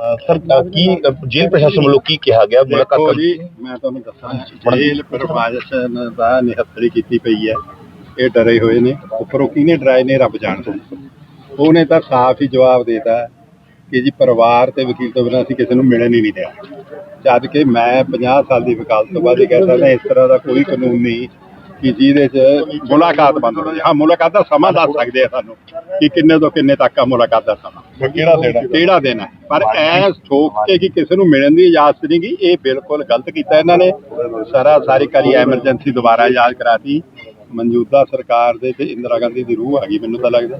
Sir ਕੀ ਜੇਲ੍ਹ ਪ੍ਰਸ਼ਾਸਨ ਵੱਲੋਂ ਕੀ ਕਿਹਾ ਗਿਆ? ਮੁਲਾਕਾਤ ਦੇਖੋ ਜੀ ਮੈਂ ਤੁਹਾਨੂੰ ਦੱਸਾਂ ਜੇਲ੍ਹ ਪ੍ਰਸ਼ਾਸਨ ਦਾ ਨਿਹੱਥੜੀ ਕੀਤੀ ਪਈ ਹੈ। ਇਹ ਡਰੇ ਹੋਏ ਨੇ ਉੱਪਰੋਂ ਕਿਹਨੇ ਡਰਾਏ ਨੇ ਰੱਬ ਜਾਣਦਾ ਉਹਨੇ ਤਾਂ ਸਾਫ਼ ਹੀ ਜਵਾਬ ਦੇਤਾ ਕਿ ਜੀ ਪਰਿਵਾਰ ਤੇ ਵਕੀਲ ਤੋਂ ਬਿਨਾਂ ਅਸੀਂ ਕਿਸੇ ਨੂੰ ਮਿਲਣ ਹੀ ਨਹੀਂ ਦਿਆ। ਜਦ ਕਿ ਮੈਂ 50 ਸਾਲ ਦੀ ਵਕਾਲਤ ਤੋਂ ਬਾਅਦ ਇਹ ਕਹਿ ਸਕਦਾ ਇਸ ਤਰ੍ਹਾਂ ਦਾ ਕੋਈ ਕਾਨੂੰਨ ਨਹੀਂ ਕਿ ਜਿਹਦੇ 'ਚ ਮੁਲਾਕਾਤ ਬੰਦ ਹੋ ਜਾਏ ਹਾਂ ਮੁਲਾਕਾਤ ਦਾ ਸਮਾਂ ਦੱਸ ਸਕਦੇ ਆ ਸਾਨੂੰ ਕਿ ਕਿੰਨੇ ਤੋਂ ਕਿੰਨੇ ਤੱਕ ਆ ਮੁਲਾਕਾਤ ਦਾ ਸਮਾਂ। ਕਿਹੜਾ ਦੇਣਾ ਕਿਹੜਾ ਦਿਨ ਹੈ ਪਰ ਐ ਠੋਕ ਕੇ ਕਿ ਕਿਸੇ ਨੂੰ ਮਿਲਣ ਦੀ ਇਜਾਜ਼ਤ ਨਹੀਂ ਗੀ ਇਹ ਬਿਲਕੁਲ ਗਲਤ ਕੀਤਾ ਇਹਨਾਂ ਨੇ। ਸਾਰਾ ਸਾਰੀ ਕਰੀ ਐਮਰਜੈਂਸੀ ਦੁਬਾਰਾ ਇਜਾਜ਼ ਕਰਾਤੀ। ਮੌਜੂਦਾ ਸਰਕਾਰ ਦੇ ਤੇ ਇੰਦਰਾ ਗਾਂਧੀ ਦੀ ਰੂਹ ਆ ਗਈ ਮੈਨੂੰ ਤਾਂ ਲੱਗਦਾ।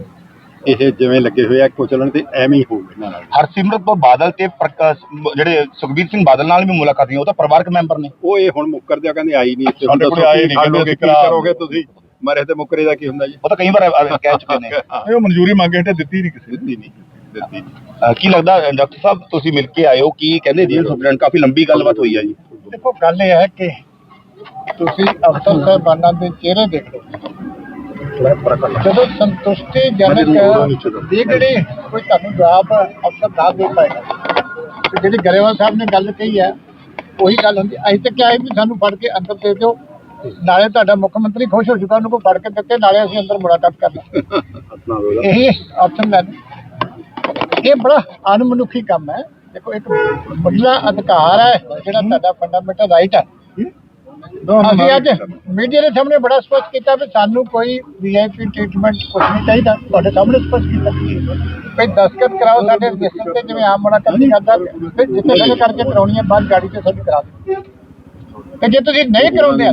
ਇਹ ਜਿਵੇਂ ਲੱਗੇ ਹੋਏ ਆ ਕੁਚਲਣ ਤੇ ਐਵੇਂ ਹੀ ਹੋਊ ਇਹਨਾਂ ਨਾਲ। ਹਰਸਿਮਰਤ ਕੌਰ ਬਾਦਲ ਤੇ ਪ੍ਰਕਾਸ਼ ਜਿਹੜੇ ਸੁਖਬੀਰ ਸਿੰਘ ਬਾਦਲ ਨਾਲ ਵੀ ਮੁਲਾਕਾਤ ਨਹੀਂ ਉਹ ਤਾਂ ਪਰਿਵਾਰਕ ਮੈਂਬਰ ਨੇ। ਉਹ ਇਹ ਹੁਣ ਮੁੱਕਰਦੇ ਆ ਕਹਿੰਦੇ ਆਈ ਨਹੀਂ ਇੱਥੇ। ਸਾਡੇ ਕੋਲੇ ਆਏ ਨਹੀਂ, ਸਾਨੂੰ ਕਹਿੰਦੇ ਕੀ ਕਰਾ- ਕਰੋਗੇ ਤੁਸੀਂ? ਮਰੇ ਤੇ ਮੁੱਕਰੇ ਦਾ ਕੀ ਹੁੰਦਾ ਜੀ? ਉਹ ਤਾਂ ਕਈ ਵਾਰ ਅ, ਕਹਿ ਚੁੱਕੇ ਨੇ। ਇਹ ਮਨਜ਼ੂਰੀ ਮੰਗੇ ਤੇ ਦਿੱਤੀ ਨਹੀਂ ਕਿਸੇ ਦਿੱਤੀ ਨਹੀਂ ਦਿੱਤੀ ਨਹੀਂ। ਅ, ਕੀ ਲੱਗਦਾ ਅ, ਡਾਕਟਰ ਸਾਹਿਬ ਤੁਸੀਂ ਮਿਲ ਕੇ ਆਏ ਹੋ ਕੀ ਕਹਿੰਦੇ ਜੇਲ੍ਹ ਸੁਪਰਡੈਂਟ ਕਾਫੀ ਲੰਬੀ ਗੱਲਬਾਤ ਹੋਈ ਹੈ ਜੀ। ਦੇਖੋ ਗੱਲ ਇਹ ਹੈ ਕਿ ਤੁਸੀਂ ਅਫਸਰ ਸਾਹਿਬਾਨਾਂ ਦੇ ਚਿਹਰੇ ਦੇਖ ਲਓ। ਜਦੋਂ ਸੰਤੁਸ਼ਟੀਜਨਕ ਜਿਹੜੀ ਕੋਈ ਤੁਹਾਨੂੰ ਜਵਾਬ ਅਫਸਰ ਨਾ ਦੇ ਪਾਏਗਾ। ਤੇ ਜਿਹੜੀ ਗਰੇਵਾਲ ਸਾਹਿਬ ਨੇ ਗੱਲ ਕਹੀ ਹੈ ਉਹੀ ਗੱਲ ਹੁੰਦੀ ਅਸੀਂ ਤਾਂ ਕਿਹਾ ਵੀ ਸਾਨੂੰ ਫੜ ਕੇ ਅੰਦਰ ਦੇ ਦਿਓ। ਨਾਲੇ ਤੁਹਾਡਾ ਮੁੱਖ ਮੰਤਰੀ ਖੁਸ਼ ਹੋ ਚੁੱਕਾ ਉਹਨੂੰ ਕੋ ਫੜ ਕੇ ਦਿੱਤੇ ਨਾਲੇ ਅਸੀਂ ਅੰਦਰ ਮੁਲਾਕਾਤ ਕਰਨਾ ਇਹੀ ਆਪਸ਼ਨ ਲੈ ਇਹ ਬੜਾ ਅਣਮਨੁੱਖੀ ਕੰਮ ਹੈ। ਦੇਖੋ ਇੱਕ ਮਹਿਲਾ ਅਧਿਕਾਰ ਹੈ ਜਿਹੜਾ ਤੁਹਾਡਾ ਫੰਡਾਮੈਂਟਲ ਰਾਈਟ ਹੈ। ਅਸੀਂ ਅੱਜ ਮੀਡੀਆ ਦੇ ਸਾਹਮਣੇ ਬੜਾ ਸਪਸ਼ਟ ਕੀਤਾ ਵੀ ਸਾਨੂੰ ਕੋਈ ਵੀਆਈਪੀ ਟ੍ਰੀਟਮੈਂਟ ਕੁਝ ਨਹੀਂ ਚਾਹੀਦਾ। ਤੁਹਾਡੇ ਸਾਹਮਣੇ ਸਪਸ਼ਟ ਕੀਤਾ ਵੀ ਦਸਤਖਤ ਕਰਾਓ ਸਾਡੇ ਰਜਿਸਟਰ ਤੇ ਜਿਵੇਂ ਆਮ ਮੁਲਾਕਾਤ ਨਹੀਂ ਕਰਦਾ ਤੇ ਜਿੱਥੇ ਸਾਡੇ ਕਰਕੇ ਕਰਾਉਣੀ ਹੈ ਬਾਅਦ ਗਾੜੀ ਤੇ ਸਾਡੀ ਕਰਾ ਦਿਓ। ਤੇ ਜੇ ਤੁਸੀਂ ਨਹੀਂ ਕਰਾਉਂਦੇ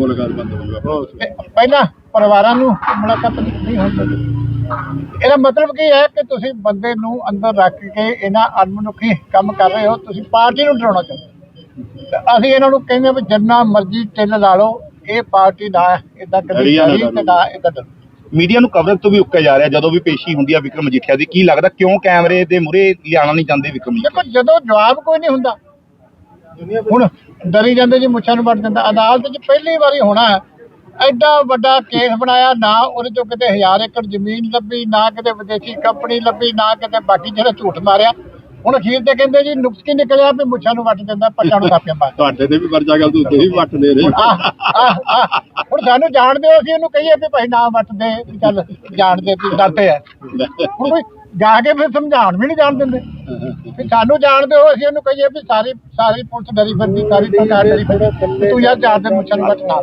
ਤੇ ਪਹਿਲਾਂ ਪਰਿਵਾਰਾਂ ਨੂੰ ਮੁਲਾਕਾਤ ਨਹੀਂ ਹੁੰਦੀ। ਇਹਦਾ ਮਤਲਬ ਕੀ ਹੈ ਕਿ ਤੁਸੀਂ ਬੰਦੇ ਨੂੰ ਅੰਦਰ ਰੱਖ ਕੇ ਇਹਨਾਂ ਅਣਮਨੁੱਖੀ ਕੰਮ ਕਰ ਰਹੇ ਹੋ ਤੁਸੀਂ ਪਾਰਟੀ ਨੂੰ ਡਰਾਉਣਾ ਚਾਹੁੰਦੇ ਹੋ। ਅਸੀਂ ਇਹਨਾਂ ਨੂੰ ਕਹਿੰਦੇ ਵੀ ਜਿੰਨਾ ਮਰਜ਼ੀ ਟਿੱਲ ਲਾ ਲਓ ਇਹ ਪਾਰਟੀ ਨਾ ਇਦਾਂ ਕਦੀ ਨਾ ਕਰੀ ਤੇ ਨਾ ਇਦਾਂ ਮੀਡੀਆ ਨੂੰ ਕਵਰੇਜ ਤੋਂ ਵੀ ਉੱਕਿਆ ਜਾ ਰਿਹਾ ਜਦੋਂ ਵੀ ਪੇਸ਼ੀ ਹੁੰਦੀ ਆ ਵਿਕਰਮ ਮਜੀਠੀਆ ਦੀ ਕੀ ਲੱਗਦਾ ਕਿਉਂ ਕੈਮਰੇ ਦੇ ਮੂਹਰੇ ਲਿਆਣਾ ਨਹੀਂ ਚਾਹੁੰਦੇ ਵਿਕਰਮ ਜੀ ਦੇਖੋ ਜਦੋਂ ਜਵਾਬ ਕੋਈ ਨਹੀਂ ਹੁੰਦਾ। ਹੁਣ ਡਰੀ ਜਾਂਦੇ ਜੀ ਮੁੱਛਾਂ ਨੂੰ ਵੱਟ ਦਿੰਦਾ। ਅਦਾਲਤ 'ਚ ਪਹਿਲੀ ਵਾਰੀ ਹੋਣਾ ਹੈ ਐਡਾ ਵੱਡਾ ਕੇਸ ਬਣਾਇਆ ਨਾ ਉਹਦੇ ਚੋਂ ਕਿਤੇ ਹਜ਼ਾਰ ਏਕੜ ਜ਼ਮੀਨ ਲੱਭੀ ਨਾ ਕਿਤੇ ਵਿਦੇਸ਼ੀ ਕੰਪਨੀ ਲੱਭੀ ਨਾ ਕਿਤੇ ਬਾਕੀ ਜਿਹੜਾ ਝੂਠ ਮਾਰਿਆ। ਹੁਣ ਅਖੀਰ ਤੇ ਕਹਿੰਦੇ ਜੀ ਨੁਕਸ ਕੀ ਨਿਕਲਿਆ ਵੀ ਮੁੱਛਾਂ ਨੂੰ ਵੱਟ ਦਿੰਦਾ ਪੱਟਾਂ ਨੂੰ ਕਾਪੀਆਂ ਪਾ ਤੁਹਾਡੇ ਤੇ ਵੀ ਵਰਜਾ ਗੱਲ ਤੁਸੀਂ ਵੀ ਵੱਟ ਦੇ ਰਹੇ ਹੋ। ਹੁਣ ਸਾਨੂੰ ਜਾਣ ਦਿਓ ਅਸੀਂ ਉਹਨੂੰ ਕਹੀਏ ਵੀ ਭਾਈ ਨਾ ਵੱਟ ਦੇ ਵੀ ਚੱਲ ਜਾਣ ਦੇ ਵੀ ਡਰਦੇ ਆ। ਹੁਣ ਕੋਈ ਜਾ ਕੇ ਫਿਰ ਸਮਝਾਉਣ ਵੀ ਨਹੀਂ ਜਾਣ ਦਿੰਦੇ। ਵੀ ਸਾਨੂੰ ਜਾਣ ਦਿਓ ਅਸੀਂ ਉਹਨੂੰ ਕਹੀਏ ਵੀ ਸਾਰੀ ਸਾਰੀ ਪੁਲਿਸ ਡਰੀ ਫਿਰਦੀ ਸਾਰੀ ਸਰਕਾਰ ਡਰੀ ਫਿਰਦੀ ਤੂੰ ਯਾਰ ਦਿਨ ਮੁੱਛਾਂ ਨੂੰ ਵੱਟ ਨਾ।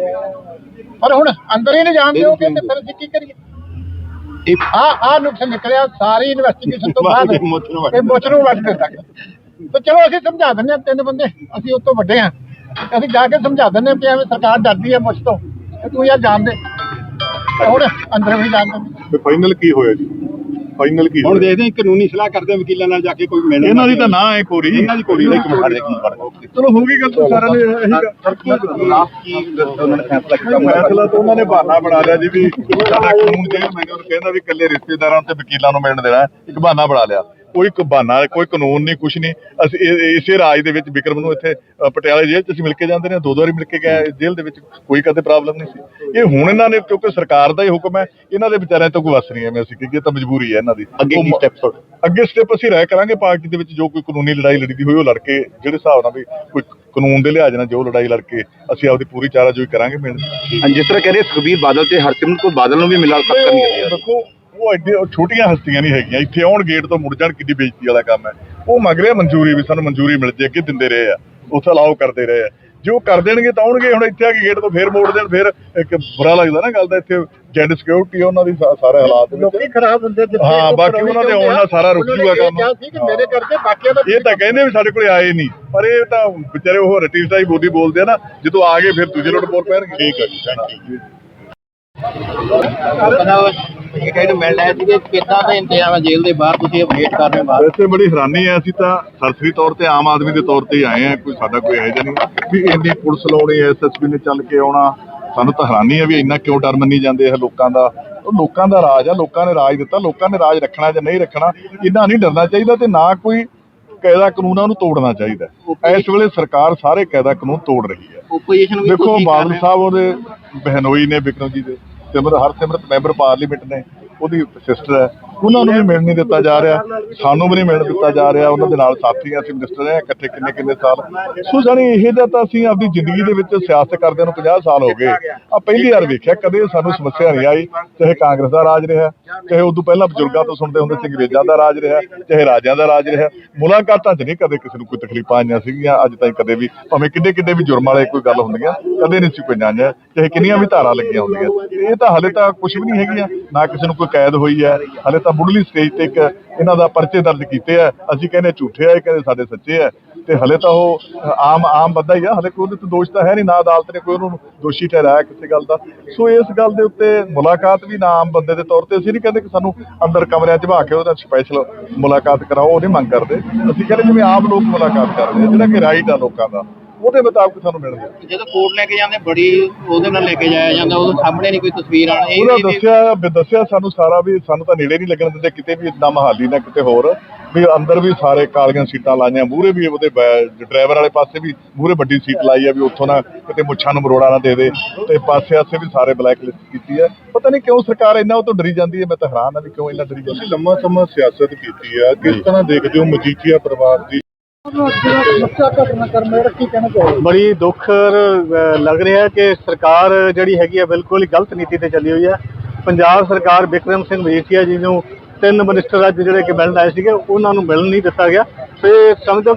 ਪਰ ਹੁਣ ਅੰਦਰ ਹੀ ਨਹੀਂ ਜਾਣ ਦਿਓਗੇ ਤੇ ਫਿਰ ਅਸੀਂ ਕੀ ਕਰੀਏ? ਇਹ ਆ ਆ ਨੁਕਸ ਨਿਕਲਿਆ ਸਾਰੀ ਇਨਵੈਸਟੀਗੇਸ਼ਨ ਤੋਂ ਬਾਅਦ ਬਾਅਦ ਮੁੱਛ ਨੂੰ ਵੱਟ ਇਹ ਮੁੱਛ ਨੂੰ ਵੱਟ ਦਿੱਤਾ ਗਿਆ। ਤੇ ਚਲੋ ਅਸੀਂ ਸਮਝਾ ਦਿੰਦੇ ਹਾਂ ਤਿੰਨ ਬੰਦੇ ਅਸੀਂ ਉਸ ਤੋਂ ਵੱਡੇ ਹਾਂ। ਅਸੀਂ ਜਾ ਕੇ ਸਮਝਾ ਦਿੰਦੇ ਐਵੇਂ ਸਰਕਾਰ ਡਰਦੀ ਹੈ ਮੁੱਛ ਤੋਂ। ਤੇ ਤੂੰ ਯਾਰ ਜਾਣ ਦੇ। ਤੇ ਹੁਣ ਅੰਦਰ ਵੀ ਜਾਣ ਦੇ। ਤੇ ਫਾਈਨਲ ਕੀ ਹੋਇਆ ਜੀ? ਫਾਈਨਲ ਕੀ ਹੁਣ ਦੇਖਦੇ ਹਾਂ ਕਾਨੂੰਨੀ ਸਲਾਹ ਕਰਦੇ ਹਾਂ ਵਕੀਲਾਂ ਨਾਲ ਜਾ ਕੇ ਕੋਈ ਮਿਲਣ ਇਹਨਾਂ ਦੀ ਤਾਂ ਨਾ ਹੈ ਕੋਰੀ ਇਹਨਾਂ ਦੀ ਇੱਕ ਮਿੰਟ ਇੱਕ ਮਿੰਟ ਚਲੋ ਹੋ ਗਈ ਗੱਲ ਤਾਂ ਸਾਰਿਆਂ ਨੇ ਇਹੀ ਲਾਸਟ ਕੀ ਉਹਨਾਂ ਨੇ ਫੈਸਲਾ ਕੀਤਾ? ਫੈਸਲਾ ਤਾਂ ਉਹਨਾਂ ਨੇ ਬਹਾਨਾ ਬਣਾ ਲਿਆ ਜੀ ਵੀ ਸਾਡਾ ਕਾਨੂੰਨ ਜੇ ਮੈਂ ਉਹਨੂੰ ਕਹਿੰਦਾ ਵੀ ਇਕੱਲੇ ਰਿਸ਼ਤੇਦਾਰਾਂ ਤੇ ਵਕੀਲਾਂ ਨੂੰ ਮਿਲਣ ਦੇਣਾ ਇੱਕ ਬਹਾਨਾ ਬਣਾ ਲਿਆ। ਕੋਈ ਕ- ਬਹਾਨਾ ਕੋਈ ਕਾਨੂੰਨ ਨਹੀਂ ਕੁਛ ਨਹੀਂ। ਅਸੀਂ ਇਸੇ ਰਾਜ ਦੇ ਵਿੱਚ ਵਿਕਰਮ ਨੂੰ ਇੱਥੇ ਪਟਿਆਲੇ ਜੇਲ੍ਹ 'ਚ ਅਸੀਂ ਮਿਲ ਕੇ ਜਾਂਦੇ ਨੇ ਦੋ ਦੋ ਵਾਰੀ ਮਿਲ ਕੇ ਗਏ ਜੇਲ੍ਹ ਦੇ ਵਿੱਚ ਕੋਈ ਕਦੇ ਪ੍ਰੋਬਲਮ ਨਹੀਂ ਸੀ। ਇਹ ਹੁਣ ਇਹਨਾਂ ਨੇ ਕਿਉਂਕਿ ਸਰਕਾਰ ਦਾ ਹੀ ਹੁਕਮ ਹੈ ਇਹਨਾਂ ਦੇ ਵਿਚਾਰਿਆਂ ਤੋਂ ਕੋਈ ਵਸ ਨਹੀਂ ਐਵੇਂ ਅਸੀਂ ਕਿ ਇਹ ਤਾਂ ਮਜਬੂਰੀ ਹੈ ਇਹਨਾਂ ਦੀ। ਅੱਗੇ ਕੀ ਤੁਹਾਡੇ? ਅੱਗੇ ਸਟੈਪ ਅਸੀਂ ਰਾਇ ਕਰਾਂਗੇ ਪਾਰਟੀ ਦੇ ਵਿੱਚ ਜੋ ਕੋਈ ਕਾਨੂੰਨੀ ਲੜਾਈ ਲੜੀਦੀ ਹੋਈ ਉਹ ਲੜ ਕੇ ਜਿਹੜੇ ਹਿਸਾਬ ਨਾਲ ਵੀ ਕੋਈ ਕਾਨੂੰਨ ਦੇ ਲਿਹਾਜ਼ ਨਾਲ ਜੋ ਲੜਾਈ ਲੜ ਕੇ ਅਸੀਂ ਆਪਦੀ ਪੂਰੀ ਚਾਰਾਜੋਈ ਕਰਾਂਗੇ ਮਿਲ ਜਿਸ ਤਰ੍ਹਾਂ ਕਹਿੰਦੇ ਸੁਖਬੀਰ ਬਾਦਲ ਤੇ ਹਰਸਿਮਰਤ ਕੌਰ ਬਾਦਲ ਨੂੰ ਵੀ ਮੁਲਾਕਾਤ ਕਰਨੀ ਹੈ। ਦੇਖੋ ਉਹ ਐਡੇ ਛੋਟੀਆਂ ਹਸਤੀਆਂ ਨਹੀਂ ਹੈਗੀਆਂ। ਇੱਥੇ ਆਉਣ ਗੇਟ ਤੋਂ ਮੁੜ ਜਾਣ ਕਿੱਡੀ ਬੇਇੱਜ਼ਤੀ ਵਾਲਾ ਕੰਮ ਹੈ। ਉਹ ਮੰਗ ਰਿਹਾ ਮਨਜ਼ੂਰੀ ਵੀ ਸਾਨੂੰ ਮਨਜ਼ੂਰੀ ਮਿਲ ਜੇ ਅੱਗੇ ਦਿੰਦੇ ਰਹੇ ਆ। ਉੱਥੇ ਅਲਾਓ ਕਰਦੇ ਰਹੇ ਆ। ਜੇ ਉਹ ਕਰ ਦੇਣਗੇ ਤਾਂ ਆਉਣਗੇ ਹੁਣ ਇੱਥੇ ਆ ਕੇ ਗੇਟ ਤੋਂ ਫੇਰ ਮੋੜ ਦੇਣ ਫੇਰ ਇੱਕ ਬੁਰਾ ਲੱਗਦਾ ਨਾ ਗੱਲ ਦਾ ਇੱਥੇ ਜੈਂਡ ਸਿਕਿਉਰਿਟੀ ਉਹਨਾਂ ਦੀ ਸਾਰੇ ਹਾਲਾਤ ਦੇ ਲੋਕੀ ਖਰਾਬ ਹੁੰਦੇ ਜਿੱਥੇ ਹਾਂ, ਬਾਕੀ ਉਹਨਾਂ ਦੇ ਆਉਣ ਨਾਲ ਸਾਰਾ ਰੁਕ ਜੂਗਾ ਇਹ ਕੰਮ। ਕਿਹਾ ਸੀ ਕਿ ਮੇਰੇ ਕਰਕੇ ਬਾਕੀਆਂ ਦਾ ਇਹ ਤਾਂ ਕਹਿੰਦੇ ਵੀ ਸਾਡੇ ਕੋਲੇ ਆਏ ਨਹੀਂ ਪਰ ਇਹ ਤਾਂ ਵਿਚਾਰੇ ਉਹ ਰਟੀ ਸਟਾਈ ਬੋਲੀ ਬੋਲਦੇ ਆ ਨਾ ਜਦੋਂ ਆ ਗਏ ਫਿਰ ਦੂਜੇ ਲੋਟ ਬੋਲ ਪੈਣਗੇ। ਠੀਕ ਹੈ ਜੀ ਥੈਂਕ ਯੂ ਇਹ ਕਹਿੰਦੇ ਮਿਲ ਰਹੇ ਸੀਗੇ ਕਿੱਦਾਂ ਦਾ ਇੰਤਜ਼ਾਮ ਹੈ ਜੇਲ੍ਹ ਦੇ ਬਾਹਰ ਤੁਸੀਂ ਵੇਟ ਕਰ ਰਹੇ ਹੋ ਬਾਹਰ? ਵੈਸੇ ਬੜੀ ਹੈਰਾਨੀ ਹੈ ਅਸੀਂ ਤਾਂ ਸਰਸਰੀ ਤੌਰ ਤੇ ਆਮ ਆਦਮੀ ਦੇ ਤੌਰ ਤੇ ਆਏ ਆ ਕੋਈ ਸਾਡਾ ਕੋਈ ਇਹੋ ਨਹੀਂ। ਵੀ ਇੰਨੀ ਪੁਲਿਸ ਲਾਉਣੀ ਐਸਐਸਪੀ ਨੇ ਚੱਲ ਕੇ ਆਉਣਾ ਸਾਨੂੰ ਤਾਂ ਹੈਰਾਨੀ ਹੈ ਵੀ ਇੰਨਾ ਕਿਉਂ ਡਰ ਮੰਨੀ ਜਾਂਦੇ ਆ ਲੋਕਾਂ ਦਾ। ਉਹ ਲੋਕਾਂ ਦਾ ਰਾਜ ਆ ਲੋਕਾਂ ਨੇ ਰਾਜ ਦਿੱਤਾ ਲੋਕਾਂ ਨੇ ਰਾਜ ਰੱਖਣਾ ਜਾਂ ਨਹੀਂ ਰੱਖਣਾ ਇੰਨਾ ਨਹੀਂ ਡਰਨਾ ਚਾਹੀਦਾ ਤੇ ਨਾ ਕੋਈ ਕਾਇਦਾ ਕਾਨੂੰਨ ਉਹਨੂੰ ਤੋੜਨਾ ਚਾਹੀਦਾ ਇਸ ਵੇਲੇ ਸਰਕਾਰ ਸਾਰੇ ਕਾਇਦਾ ਕਾਨੂੰਨ ਤੋੜ ਰਹੀ ਹੈ। ਓਪੋਜੀਸ਼ਨ ਵੀ ਦੇਖੋ ਬਾਦਲ ਸਾਹਿਬ ਉਹਦੇ ਬਹਿਨੋਈ ਨੇ ਵਿਕਰਮ ਜੀ ਦੇ। ਸਿਮਰ ਹਰਸਿਮਰਤ ਮੈਂਬਰ ਪਾਰਲੀਮੈਂਟ ਨੇ ਉਹਦੀ ਸਿਸਟਰ ਹੈ। ਉਹਨਾਂ ਨੂੰ ਵੀ ਮਿਲਣ ਨਹੀਂ ਦਿੱਤਾ ਜਾ ਰਿਹਾ। ਸਾਨੂੰ ਵੀ ਨਹੀਂ ਮਿਲਣ ਦਿੱਤਾ ਜਾ ਰਿਹਾ। ਉਹਨਾਂ ਦੇ ਨਾਲ ਸਾਥੀ ਅਸੀਂ ਮਿਨਿਸਟਰ ਰਹੇ ਇਕੱਠੇ ਕਿੰਨੇ ਕਿੰਨੇ ਸਾਲ। ਸੋ ਜਾਣੀ ਇਹ ਜਿਹਾ ਤਾਂ ਅਸੀਂ ਆਪਣੀ ਜ਼ਿੰਦਗੀ ਦੇ ਵਿੱਚ ਸਿਆਸਤ ਕਰਦਿਆਂ ਨੂੰ 50 ਸਾਲ ਹੋ ਗਏ। ਆ ਪਹਿਲੀ ਵਾਰ ਵੇਖਿਆ, ਕਦੇ ਸਾਨੂੰ ਸਮੱਸਿਆ ਨਹੀਂ ਆਈ। ਚਾਹੇ ਕਾਂਗਰਸ ਦਾ ਰਾਜ ਰਿਹਾ, ਚਾਹੇ ਉਦੋਂ ਪਹਿਲਾਂ ਬਜ਼ੁਰਗਾਂ ਤੋਂ ਸੁਣਦੇ ਹੁੰਦੇ ਸੀ, ਅੰਗਰੇਜ਼ਾਂ ਦਾ ਰਾਜ ਰਿਹਾ, ਚਾਹੇ ਰਾਜਿਆਂ ਦਾ ਰਾਜ ਰਿਹਾ। ਮੁਲਾਕਾਤਾਂ 'ਚ ਨਹੀਂ ਕਦੇ ਕਿਸੇ ਨੂੰ ਕੋਈ ਤਕਲੀਫਾਂ ਆਈਆਂ ਸੀਗੀਆਂ। ਅੱਜ ਤਾਈਂ ਕਦੇ ਵੀ, ਭਾਵੇਂ ਕਿੰਨੇ ਕਿੰਨੇ ਵੀ ਜੁਰਮ ਵਾਲੇ ਕੋਈ ਗੱਲ ਹੁੰਦੀਆਂ, ਕਦੇ ਨਹੀਂ ਸੀ ਕੋਈ ਜਾਣਿਆ ਚਾਹੇ ਕਿੰਨੀਆਂ ਵੀ ਧਾਰਾਂ ਲੱਗੀਆਂ ਹੁੰਦੀਆਂ। ਇਹ ਤਾਂ ਹਲੇ ਤਾਂ ਕੁਝ ਵੀ ਨਹੀਂ ਹੈਗੀਆਂ। ਨਾ ਕਿਸੇ ਨੂੰ ਕੋਈ ਕੈਦ ਹੋਈ ਹੈ, ਹਲੇ ਤਾਂ ਮੁੱਢਲੀ ਸਟੇਜ ਤੇ ਇੱਕ ਇਹਨਾਂ ਦਾ ਪਰਚੇ ਦਰਜ ਕੀਤੇ ਆ। ਅਸੀਂ ਕਹਿੰਦੇ ਝੂਠੇ ਆ, ਇਹ ਕਹਿੰਦੇ ਸਾਡੇ ਸੱਚੇ ਆ। ਤੇ ਹਲੇ ਤਾਂ ਉਹ, ਆਮ ਆਮ ਬੰਦਾ ਹੀ ਆ। ਹਲੇ ਕੋਈ ਉਹਦੇ ਤੇ ਦੋਸ਼ ਤਾਂ ਹੈ ਨਹੀਂ, ਨਾ ਅਦਾਲਤ ਨੇ ਕੋਈ ਉਹਨੂੰ ਦੋਸ਼ੀ ਠਹਿਰਾਇਆ ਕਿਸੇ ਗੱਲ ਦਾ। ਸੋ ਇਸ ਗੱਲ ਦੇ ਉੱਤੇ ਮੁਲਾਕਾਤ ਵੀ ਨਾ ਆਮ ਬੰਦੇ ਦੇ ਤੌਰ ਤੇ ਅਸੀਂ ਨਹੀਂ ਕਹਿੰਦੇ ਕਿ ਸਾਨੂੰ ਅੰਦਰ ਕਮਰਿਆਂ 'ਚ ਬਹਾ ਕੇ ਉਹਦਾ ਸਪੈਸ਼ਲ ਮੁਲਾਕਾਤ ਕਰਾਓ, ਉਹ ਨਹੀਂ ਮੰਗ ਕਰਦੇ। ਅਸੀਂ ਕਹਿੰਦੇ ਜਿਵੇਂ ਆਮ ਲੋਕ ਮੁਲਾਕਾਤ ਕਰਦੇ ਆ, ਜਿਹੜਾ ਕਿ ਰਾਈਟ ਆ ਲੋਕਾਂ ਦਾ। ਉਹਦੇ ਮੁਤਾਬਕ ਸਾਨੂੰ ਮਿਲਦੇ ਜਦੋਂ ਕੋਰਟ ਲੈ ਕੇ ਜਾਂਦੇ ਬੜੀ ਉਹਦੇ ਨਾਲ ਲੈ ਕੇ ਜਾਇਆ ਜਾਂਦਾ ਉਹਦੇ ਸਾਹਮਣੇ ਨਹੀਂ ਕੋਈ ਤਸਵੀਰ ਆਣ ਇਹ ਉਹਦਾ ਦੱਸਿਆ ਵੀ ਦੱਸਿਆ ਸਾਨੂੰ ਸਾਰਾ ਵੀ ਸਾਨੂੰ ਤਾਂ ਨੇੜੇ ਨਹੀਂ ਲੱਗਣ ਦਿੰਦੇ ਕਿਤੇ ਵੀ ਨਾ ਮਹਾਲੀ ਨਾ ਕਿਤੇ ਹੋਰ ਵੀ ਅੰਦਰ ਵੀ ਸਾਰੇ ਕਾਲੀਆਂ ਸੀਟਾਂ ਲਾਈਆਂ ਮੂਹਰੇ ਵੀ ਉਹਦੇ ਡਰਾਈਵਰ ਵਾਲੇ ਪਾਸੇ ਵੀ ਮੂਹਰੇ ਵੱਡੀ ਸੀਟ ਲਾਈ ਆ ਵੀ ਉੱਥੋਂ ਨਾ ਕਿਤੇ ਮੁੱਛਾਂ ਨੂੰ ਮਰੋੜਾ ਨਾ ਦੇ ਦੇ ਤੇ ਪਾਸੇ ਆਸੇ ਵੀ ਸਾਰੇ ਬਲੈਕ ਲਿਸਟ ਕੀਤੀ ਹੈ ਪਤਾ ਨਹੀਂ ਕਿਉਂ ਸਰਕਾਰ ਇੰਨਾ ਉਹ ਤੋਂ ਡਰੀ ਜਾਂਦੀ ਹੈ ਮੈਂ ਤਾਂ ਹੈਰਾਨ ਆ ਵੀ ਕਿਉਂ ਇੰਨਾ ਡਰੀ ਜਾਂਦੀ ਹੈ। ਲੰਮਾ ਸਮਾਂ ਸਿਆਸਤ ਕੀਤੀ ਆ ਕਿਸ ਤਰ੍ਹਾਂ ਦੇਖਦੇ ਹੋ ਮਜੀਠੀਆ ਪਰਿਵਾਰ ਦੀ ਬੜੀ ਦੁੱਖ ਲੱਗ ਰਿਹਾ ਕਿ ਸਰਕਾਰ ਜਿਹੜੀ ਹੈਗੀ ਹੈ ਬਿਲਕੁਲ ਹੀ ਗਲਤ ਨੀਤੀ ਤੇ ਚੱਲੀ ਹੋਈ ਹੈ। ਪੰਜਾਬ ਸਰਕਾਰ ਬਿਕਰਮ ਸਿੰਘ ਮਜੀਠੀਆ ਜੀ ਨੂੰ ਤਿੰਨ ਮਿਨਿਸਟਰ ਅੱਜ ਜਿਹੜੇ ਕਿ ਮਿਲਣ ਆਏ ਸੀਗੇ, ਉਹਨਾਂ ਨੂੰ ਮਿਲਣ ਨਹੀਂ ਦਿੱਤਾ ਗਿਆ। ਤੇ ਸਮਝੋ